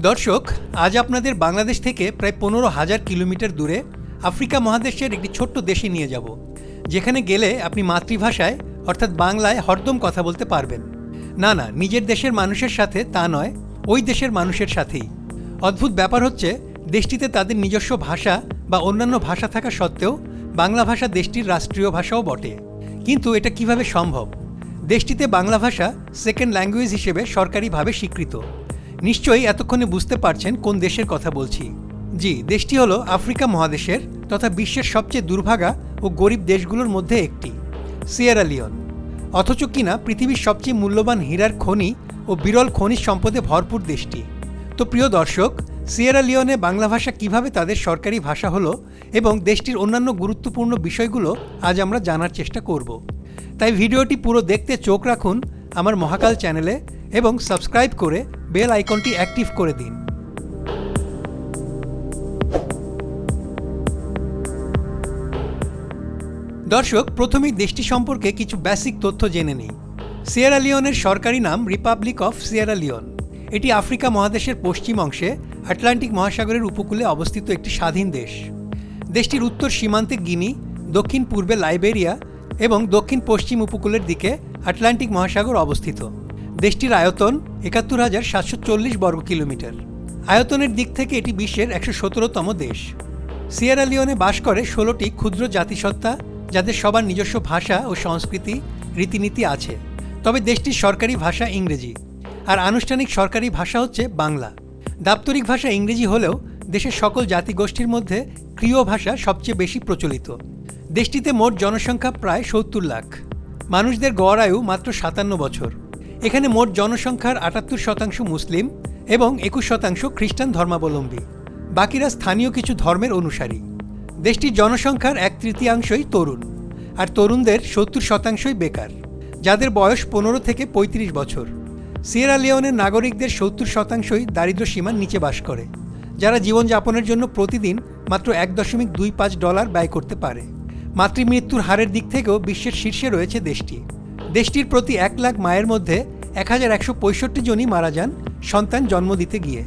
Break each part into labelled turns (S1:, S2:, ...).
S1: দর্শক, আজ আপনাদের বাংলাদেশ থেকে প্রায় পনেরো হাজার কিলোমিটার দূরে আফ্রিকা মহাদেশের একটি ছোট্ট দেশে নিয়ে যাব, যেখানে গেলে আপনি মাতৃভাষায়, অর্থাৎ বাংলায় হরদম কথা বলতে পারবেন। না না, নিজের দেশের মানুষের সাথে তা নয়, ওই দেশের মানুষের সাথেই। অদ্ভুত ব্যাপার হচ্ছে, দেশটিতে তাদের নিজস্ব ভাষা বা অন্যান্য ভাষা থাকা সত্ত্বেও বাংলা ভাষা দেশটির রাষ্ট্রীয় ভাষাও বটে। কিন্তু এটা কীভাবে সম্ভব? দেশটিতে বাংলা ভাষা সেকেন্ড ল্যাঙ্গুয়েজ হিসেবে সরকারিভাবে স্বীকৃত। নিশ্চয়ই এতক্ষণে বুঝতে পারছেন কোন দেশের কথা বলছি। জি, দেশটি হলো আফ্রিকা মহাদেশের তথা বিশ্বের সবচেয়ে দুর্ভাগা ও গরিব দেশগুলোর মধ্যে একটি, সিয়েরা লিওন। অথচ কিনা পৃথিবীর সবচেয়ে মূল্যবান হীরার খনি ও বিরল খনিজ সম্পদে ভরপুর দেশটি। তো প্রিয় দর্শক, সিয়েরা লিওনে বাংলা ভাষা কীভাবে তাদের সরকারি ভাষা হলো এবং দেশটির অন্যান্য গুরুত্বপূর্ণ বিষয়গুলো আজ আমরা জানার চেষ্টা করব। তাই ভিডিওটি পুরো দেখতে চোখ রাখুন আমার মহাকাল চ্যানেলে এবং সাবস্ক্রাইব করে বেল আইকনটি অ্যাক্টিভ করে দিন। দর্শক, প্রথমেই দেশটি সম্পর্কে কিছু বেসিক তথ্য জেনে নিই। সিয়েরা লিওনের সরকারি নাম রিপাবলিক অফ সিয়েরা লিওন এটি আফ্রিকা মহাদেশের পশ্চিম অংশে আটলান্টিক মহাসাগরের উপকূলে অবস্থিত একটি স্বাধীন দেশ। দেশটির উত্তর সীমান্তে গিনি দক্ষিণ পূর্বে লাইবেরিয়া এবং দক্ষিণ পশ্চিম উপকূলের দিকে আটলান্টিক মহাসাগর অবস্থিত। দেশটির আয়তন একাত্তর হাজার সাতশো চল্লিশ বর্গ কিলোমিটার। আয়তনের দিক থেকে এটি বিশ্বের একশো সতেরোতম দেশ। সিয়েরা লিওনে বাস করে ষোলোটি ক্ষুদ্র জাতিসত্তা যাদের সবার নিজস্ব ভাষা ও সংস্কৃতি রীতিনীতি আছে। তবে দেশটির সরকারি ভাষা ইংরেজি, আর আনুষ্ঠানিক সরকারি ভাষা হচ্ছে বাংলা। দাপ্তরিক ভাষা ইংরেজি হলেও দেশের সকল জাতিগোষ্ঠীর মধ্যে ক্রিয় ভাষা সবচেয়ে বেশি প্রচলিত। দেশটিতে মোট জনসংখ্যা প্রায় সত্তর লাখ। মানুষদের গড় আয়ু মাত্র সাতান্ন বছর। এখানে মোট জনসংখ্যার আটাত্তর শতাংশ মুসলিম এবং একুশ শতাংশ খ্রিস্টান ধর্মাবলম্বী। বাকিরা স্থানীয় কিছু ধর্মের অনুসারী। দেশটির জনসংখ্যার এক তৃতীয়াংশই তরুণ আর তরুণদের সত্তর শতাংশই বেকার, যাদের বয়স পনেরো থেকে ৩৫ বছর। সিয়েরা লিওনের নাগরিকদের সত্তর শতাংশই দারিদ্র সীমার নিচে বাস করে, যারা জীবনযাপনের জন্য প্রতিদিন মাত্র এক দশমিক দুই পাঁচ ডলার ব্যয় করতে পারে। মাতৃমৃত্যুর হারের দিক থেকেও বিশ্বের শীর্ষে রয়েছে দেশটি। দেশটির প্রতি এক লাখ মায়ের মধ্যে এক হাজার একশো পঁয়ষট্টি জনই মারা যান সন্তান জন্ম দিতে গিয়ে।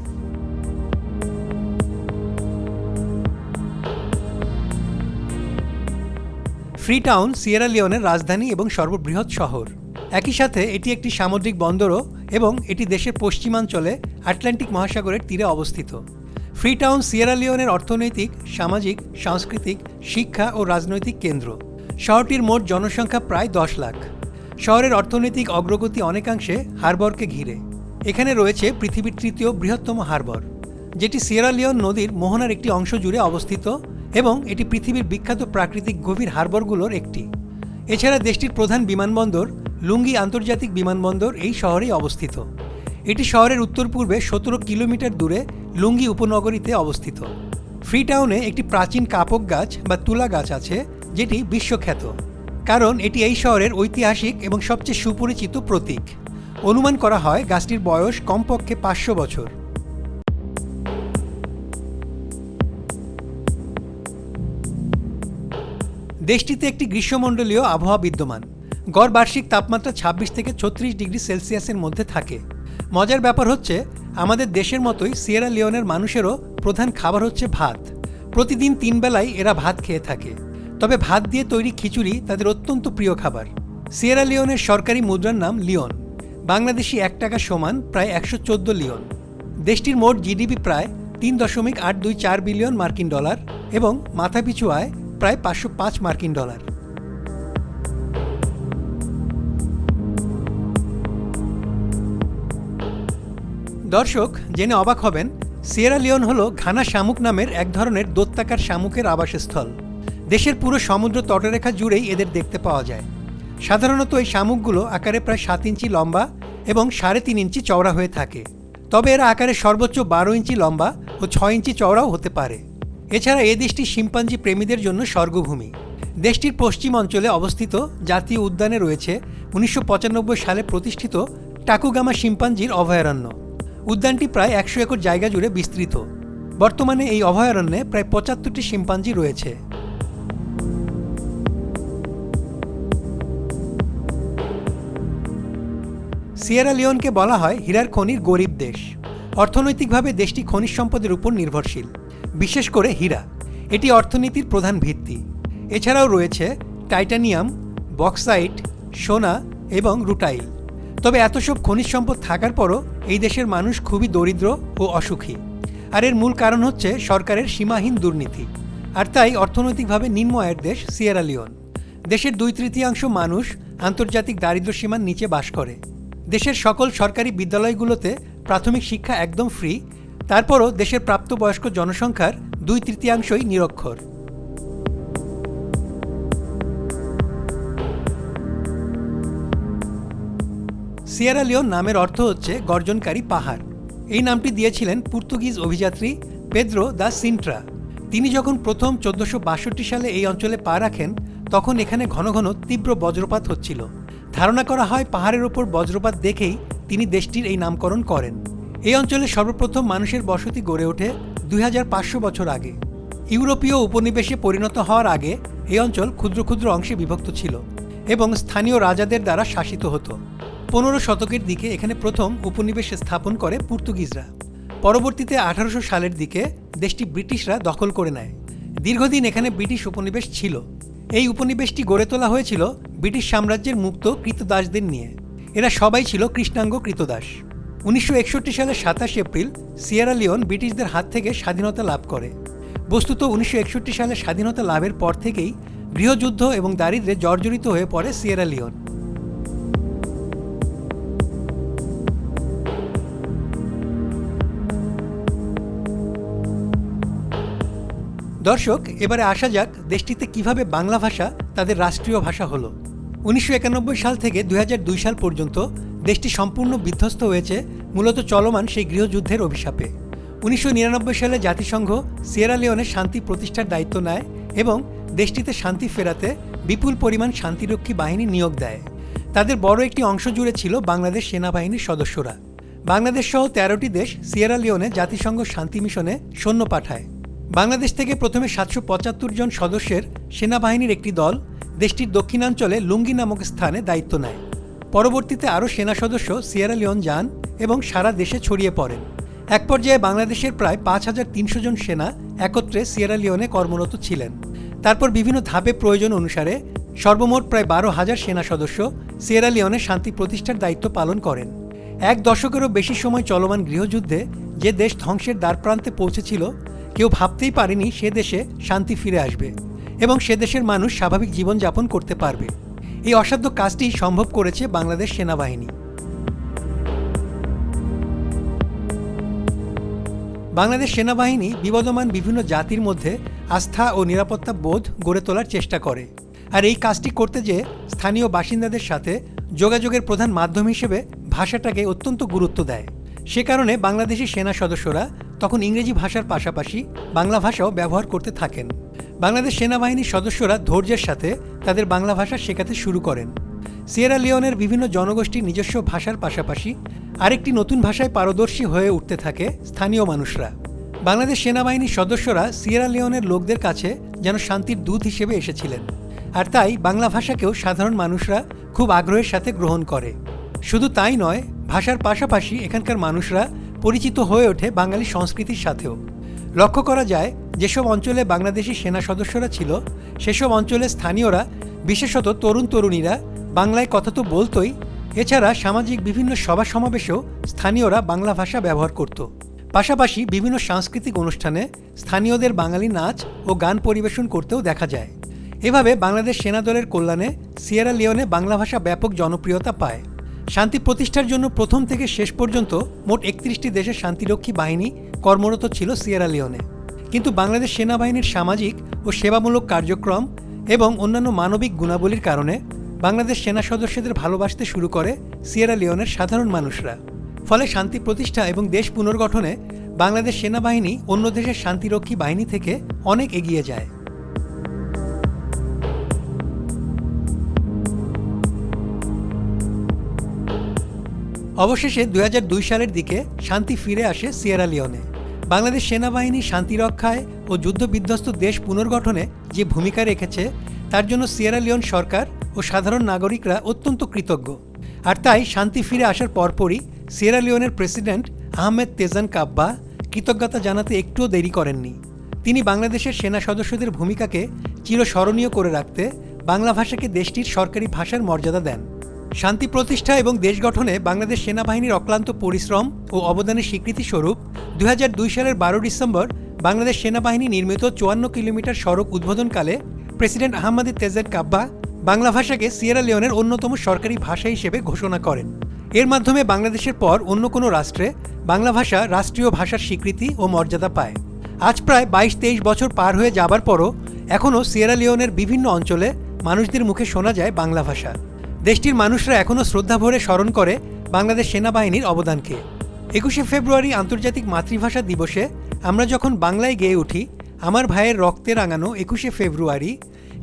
S1: ফ্রি টাউন সিয়েরা লিওনের রাজধানী এবং সর্ববৃহৎ শহর। একই সাথে এটি একটি সামুদ্রিক বন্দরও এবং এটি দেশের পশ্চিমাঞ্চলে আটলান্টিক মহাসাগরের তীরে অবস্থিত। ফ্রি টাউন সিয়েরা লিওনের অর্থনৈতিক, সামাজিক, সাংস্কৃতিক, শিক্ষা ও রাজনৈতিক কেন্দ্র। শহরটির মোট জনসংখ্যা প্রায় দশ লাখ। শহরের অর্থনৈতিক অগ্রগতি অনেকাংশে হারবরকে ঘিরে। এখানে রয়েছে পৃথিবীর তৃতীয় বৃহত্তম হারবর, যেটি সিয়েরা লিওন নদীর মোহনার একটি অংশ জুড়ে অবস্থিত এবং এটি পৃথিবীর বিখ্যাত প্রাকৃতিক গভীর হারবরগুলোর একটি। এছাড়া দেশটির প্রধান বিমানবন্দর লুঙ্গি আন্তর্জাতিক বিমানবন্দর এই শহরেই অবস্থিত। এটি শহরের উত্তর পূর্বে সতেরো কিলোমিটার দূরে লুঙ্গি উপনগরীতে অবস্থিত। ফ্রি টাউনে একটি প্রাচীন কাপক গাছ বা তুলা গাছ আছে, যেটি বিশ্বখ্যাত। কারণ এটি এই শহরের ঐতিহাসিক এবং সবচেয়ে সুপরিচিত প্রতীক। অনুমান করা হয় গাছটির বয়স কমপক্ষে পাঁচশো বছর। দেশটিতে একটি গ্রীষ্মমণ্ডলীয় আবহাওয়া বিদ্যমান। গড় বার্ষিক তাপমাত্রা ছাব্বিশ থেকে ছত্রিশ ডিগ্রি সেলসিয়াসের মধ্যে থাকে। মজার ব্যাপার হচ্ছে, আমাদের দেশের মতোই সিয়েরা লিওনের মানুষেরও প্রধান খাবার হচ্ছে ভাত। প্রতিদিন তিন বেলায় এরা ভাত খেয়ে থাকে। তবে ভাত দিয়ে তৈরি খিচুড়ি তাদের অত্যন্ত প্রিয় খাবার। সিয়েরা লিওনের সরকারি মুদ্রার নাম লিওন। বাংলাদেশি এক টাকা সমান প্রায় একশো চোদ্দ লিওন। দেশটির মোট জিডিপি প্রায় তিন দশমিক আট দুই চার বিলিয়ন মার্কিন ডলার এবং মাথাপিছু আয় প্রায় পাঁচশো পাঁচ মার্কিন ডলার। দর্শক, জেনে অবাক হবেন, সিয়েরা লিওন হল ঘানা শামুক নামের এক ধরনের দত্তাকার শামুকের আবাসস্থল। দেশের পুরো সমুদ্র তটরেখা জুড়েই এদের দেখতে পাওয়া যায়। সাধারণত এই শামুকগুলো আকারে প্রায় সাত ইঞ্চি লম্বা এবং সাড়ে তিন ইঞ্চি চওড়া হয়ে থাকে। তবে এরা আকারে সর্বোচ্চ বারো ইঞ্চি লম্বা ও ছয় ইঞ্চি চওড়াও হতে পারে। এছাড়া এ দেশটি শিম্পাঞ্জি প্রেমীদের জন্য স্বর্গভূমি। দেশটির পশ্চিম অঞ্চলে অবস্থিত জাতীয় উদ্যানে রয়েছে উনিশশো পঁচানব্বই সালে প্রতিষ্ঠিত টাকুগামা শিম্পাঞ্জির অভয়ারণ্য। উদ্যানটি প্রায় একশো একর জায়গা জুড়ে বিস্তৃত। বর্তমানে এই অভয়ারণ্যে প্রায় পঁচাত্তরটি শিম্পাঞ্জি রয়েছে। সিয়েরা লিওনকে বলা হয় হীরার খনির গরিব দেশ। অর্থনৈতিকভাবে দেশটি খনিজ সম্পদের উপর নির্ভরশীল, বিশেষ করে হীরা। এটি অর্থনীতির প্রধান ভিত্তি। এছাড়াও রয়েছে টাইটানিয়াম, বক্সাইট, সোনা এবং রুটাইল। তবে এত সব খনিজ সম্পদ থাকার পরও এই দেশের মানুষ খুবই দরিদ্র ও অসুখী। আর এর মূল কারণ হচ্ছে সরকারের সীমাহীন দুর্নীতি। আর তাই অর্থনৈতিকভাবে নিম্ন আয়ের দেশ সিয়েরা লিওন। দেশের দুই তৃতীয়াংশ মানুষ আন্তর্জাতিক দারিদ্র্য সীমার নিচে বাস করে। দেশের সকল সরকারি বিদ্যালয়গুলোতে প্রাথমিক শিক্ষা একদম ফ্রি, তারপরও দেশের প্রাপ্তবয়স্ক জনসংখ্যার দুই তৃতীয়াংশই নিরক্ষর। সিয়েরা লিওন নামের অর্থ হচ্ছে গর্জনকারী পাহাড়। এই নামটি দিয়েছিলেন পর্তুগিজ অভিযাত্রী পেদ্রো দা সিন্ট্রা। তিনি যখন প্রথম চোদ্দশো সালে এই অঞ্চলে পা রাখেন, তখন এখানে ঘন ঘন তীব্র বজ্রপাত হচ্ছিল। ধারণা করা হয় পাহাড়ের ওপর বজ্রপাত দেখেই তিনি দেশটির এই নামকরণ করেন। এই অঞ্চলে সর্বপ্রথম মানুষের বসতি গড়ে ওঠে দুই হাজার পাঁচশো বছর আগে। ইউরোপীয় উপনিবেশে পরিণত হওয়ার আগে এই অঞ্চল ক্ষুদ্র ক্ষুদ্র অংশে বিভক্ত ছিল এবং স্থানীয় রাজাদের দ্বারা শাসিত হতো। পনেরো শতকের দিকে এখানে প্রথম উপনিবেশ স্থাপন করে পর্তুগিজরা। পরবর্তীতে আঠারোশো সালের দিকে দেশটি ব্রিটিশরা দখল করে নেয়। দীর্ঘদিন এখানে ব্রিটিশ উপনিবেশ ছিল। এই উপনিবেশটি গড়ে তোলা হয়েছিল ব্রিটিশ সাম্রাজ্যের মুক্ত কৃতদাসদের নিয়ে। এরা সবাই ছিল কৃষ্ণাঙ্গ কৃতদাস। উনিশশো একষট্টি সালের সাতাশ এপ্রিল সিয়েরা লিওন ব্রিটিশদের হাত থেকে স্বাধীনতা লাভ করে। বস্তুত উনিশশো একষট্টি সালে স্বাধীনতা লাভের পর থেকেই গৃহযুদ্ধ এবং দারিদ্রে জর্জরিত হয়ে পড়ে সিয়েরা লিওন। দর্শক, এবারে আসা যাক দেশটিতে কীভাবে বাংলা ভাষা তাদের রাষ্ট্রীয় ভাষা হলো। উনিশশো একানব্বই সাল থেকে দু হাজার দুই সাল পর্যন্ত দেশটি সম্পূর্ণ বিধ্বস্ত হয়েছে, মূলত চলমান সেই গৃহযুদ্ধের অভিশাপে। উনিশশো নিরানব্বই সালে জাতিসংঘ সিয়েরা লিওনে শান্তি প্রতিষ্ঠার দায়িত্ব নেয় এবং দেশটিতে শান্তি ফেরাতে বিপুল পরিমাণ শান্তিরক্ষী বাহিনী নিয়োগ দেয়। তাদের বড় একটি অংশ জুড়ে ছিল বাংলাদেশ সেনাবাহিনীর সদস্যরা। বাংলাদেশ সহ তেরোটি দেশ সিয়েরা লিওনে জাতিসংঘ শান্তি মিশনে সৈন্য পাঠায়। বাংলাদেশ থেকে প্রথমে সাতশো পঁচাত্তর জন সদস্যের সেনাবাহিনীর একটি দল দেশটির দক্ষিণাঞ্চলে লুঙ্গি নামক স্থানে দায়িত্ব নেয়। পরবর্তীতে আরও সেনা সদস্য সিয়েরা লিওন যান এবং সারা দেশে ছড়িয়ে পড়েন। এক পর্যায়ে বাংলাদেশের প্রায় পাঁচ হাজার তিনশো জন সেনা একত্রে সিয়েরা লিওনে কর্মরত ছিলেন। তারপর বিভিন্ন ধাপে প্রয়োজন অনুসারে সর্বমোট প্রায় বারো হাজার সেনা সদস্য সিয়েরা লিওনে শান্তি প্রতিষ্ঠার দায়িত্ব পালন করেন। এক দশকেরও বেশি সময় চলমান গৃহযুদ্ধে যে দেশ ধ্বংসের দ্বারপ্রান্তে পৌঁছেছিল কেউ ভাবতেই পারেনি সে দেশে শান্তি ফিরে আসবে এবং সে দেশের মানুষ স্বাভাবিক জীবনযাপন করতে পারবে। এই অসাধ্য কাজটি সম্ভব করেছে বাংলাদেশ সেনাবাহিনী। বাংলাদেশ সেনাবাহিনী বিবদমান বিভিন্ন জাতির মধ্যে আস্থা ও নিরাপত্তা বোধ গড়ে তোলার চেষ্টা করে। আর এই কাজটি করতে যে স্থানীয় বাসিন্দাদের সাথে যোগাযোগের প্রধান মাধ্যম হিসেবে ভাষাটাকে অত্যন্ত গুরুত্ব দেয়। সে কারণে বাংলাদেশি সেনা সদস্যরা তখন ইংরেজি ভাষার পাশাপাশি বাংলা ভাষাও ব্যবহার করতে থাকেন। বাংলাদেশ সেনাবাহিনীর সদস্যরা ধৈর্যের সাথে তাদের বাংলা ভাষা শেখাতে শুরু করেন। সিয়েরা লিওনের বিভিন্ন জনগোষ্ঠীর নিজস্ব ভাষার পাশাপাশি আরেকটি নতুন ভাষায় পারদর্শী হয়ে উঠতে থাকে স্থানীয় মানুষরা। বাংলাদেশ সেনাবাহিনীর সদস্যরা সিয়েরা লিওনের লোকদের কাছে যেন শান্তির দূত হিসেবে এসেছিলেন। আর তাই বাংলা ভাষাকেও সাধারণ মানুষরা খুব আগ্রহের সাথে গ্রহণ করে। শুধু তাই নয়, ভাষার পাশাপাশি এখানকার মানুষরা পরিচিত হয়ে ওঠে বাঙালি সংস্কৃতির সাথেও। লক্ষ্য করা যায়, যেসব অঞ্চলে বাংলাদেশি সেনা সদস্যরা ছিল, সেসব অঞ্চলে স্থানীয়রা, বিশেষত তরুণ তরুণীরা, বাংলায় কথা তো বলতোই, এছাড়া সামাজিক বিভিন্ন সভা সমাবেশেও স্থানীয়রা বাংলা ভাষা ব্যবহার করত। পাশাপাশি বিভিন্ন সাংস্কৃতিক অনুষ্ঠানে স্থানীয়দের বাঙালি নাচ ও গান পরিবেশন করতেও দেখা যায়। এভাবে বাংলাদেশ সেনাদলের কল্যাণে সিয়েরা লিওনে বাংলা ভাষা ব্যাপক জনপ্রিয়তা পায়। শান্তি প্রতিষ্ঠার জন্য প্রথম থেকে শেষ পর্যন্ত মোট একত্রিশটি দেশের শান্তিরক্ষী বাহিনী কর্মরত ছিল সিয়েরা লিওনে। কিন্তু বাংলাদেশ সেনাবাহিনীর সামাজিক ও সেবামূলক কার্যক্রম এবং অন্যান্য মানবিক গুণাবলীর কারণে বাংলাদেশ সেনা সদস্যদের ভালোবাসতে শুরু করে সিয়েরা লিওনের সাধারণ মানুষরা। ফলে শান্তি প্রতিষ্ঠা এবং দেশ পুনর্গঠনে বাংলাদেশ সেনাবাহিনী অন্য দেশের শান্তিরক্ষী বাহিনী থেকে অনেক এগিয়ে যায়। অবশেষে দুই হাজার দুই সালের দিকে শান্তি ফিরে আসে সিয়েরা লিওনে। বাংলাদেশ সেনাবাহিনী শান্তি রক্ষায় ও যুদ্ধবিধ্বস্ত দেশ পুনর্গঠনে যে ভূমিকা রেখেছে, তার জন্য সিয়েরা লিওন সরকার ও সাধারণ নাগরিকরা অত্যন্ত কৃতজ্ঞ। আর তাই শান্তি ফিরে আসার পরপরই সিয়েরা লিওনের প্রেসিডেন্ট আহমেদ তেজান কাব্বা কৃতজ্ঞতা জানাতে একটুও দেরি করেননি। তিনি বাংলাদেশের সেনা সদস্যদের ভূমিকাকে চিরস্মরণীয় করে রাখতে বাংলা ভাষাকে দেশটির সরকারি ভাষার মর্যাদা দেন। শান্তি প্রতিষ্ঠা এবং দেশ গঠনে বাংলাদেশ সেনাবাহিনীর অক্লান্ত পরিশ্রম ও অবদানের স্বীকৃতি স্বরূপ দুই সালের বারো ডিসেম্বর বাংলাদেশ সেনাবাহিনী নির্মিত চুয়ান্ন কিলোমিটার সড়ক উদ্বোধনকালে president Ahmad Tejan Kabbah Bangla ভাষাকে সিয়েরা লিওনের অন্যতম সরকারি ভাষা হিসেবে ঘোষণা করেন। এর মাধ্যমে বাংলাদেশের পর অন্য কোনো রাষ্ট্রে বাংলা ভাষা রাষ্ট্রীয় ভাষার স্বীকৃতি ও মর্যাদা পায়। আজ প্রায় বাইশ তেইশ বছর পার হয়ে যাবার পরও এখনও সিয়েরা লিওনের বিভিন্ন অঞ্চলে মানুষদের মুখে শোনা যায় বাংলা ভাষা। দেশটির মানুষরা এখনও শ্রদ্ধাভরে স্মরণ করে বাংলাদেশ সেনাবাহিনীর অবদানকে। একুশে ফেব্রুয়ারি আন্তর্জাতিক মাতৃভাষা দিবসে আমরা যখন বাংলায় গেয়ে উঠি, আমার ভাইয়ের রক্তে রাঙানো একুশে ফেব্রুয়ারি,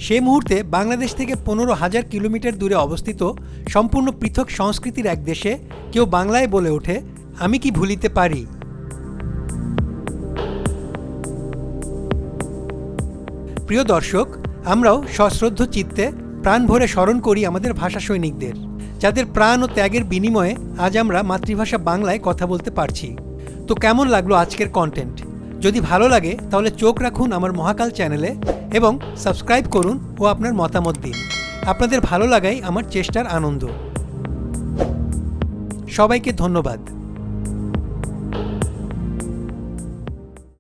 S1: সে মুহূর্তে বাংলাদেশ থেকে পনেরো হাজার কিলোমিটার দূরে অবস্থিত সম্পূর্ণ পৃথক সংস্কৃতির এক দেশে কেউ বাংলায় বলে ওঠে, আমি কি ভুলিতে পারি? প্রিয় দর্শক, আমরাও সশ্রদ্ধ চিত্তে প্রাণ ভরে স্মরণ করি আমাদের ভাষা সৈনিকদের, যাদের প্রাণ ও ত্যাগের বিনিময়ে আজ আমরা মাতৃভাষা বাংলায় কথা বলতে পারছি। তো কেমন লাগল আজকের কন্টেন্ট যদি ভালো লাগে, তাহলে চোখ রাখুন আমার মহাকাল চ্যানেলে এবং সাবস্ক্রাইব করুন ও আপনার মতামত দিন। আপনাদের ভালো লাগাই আমার চেষ্টার আনন্দ। সবাইকে ধন্যবাদ।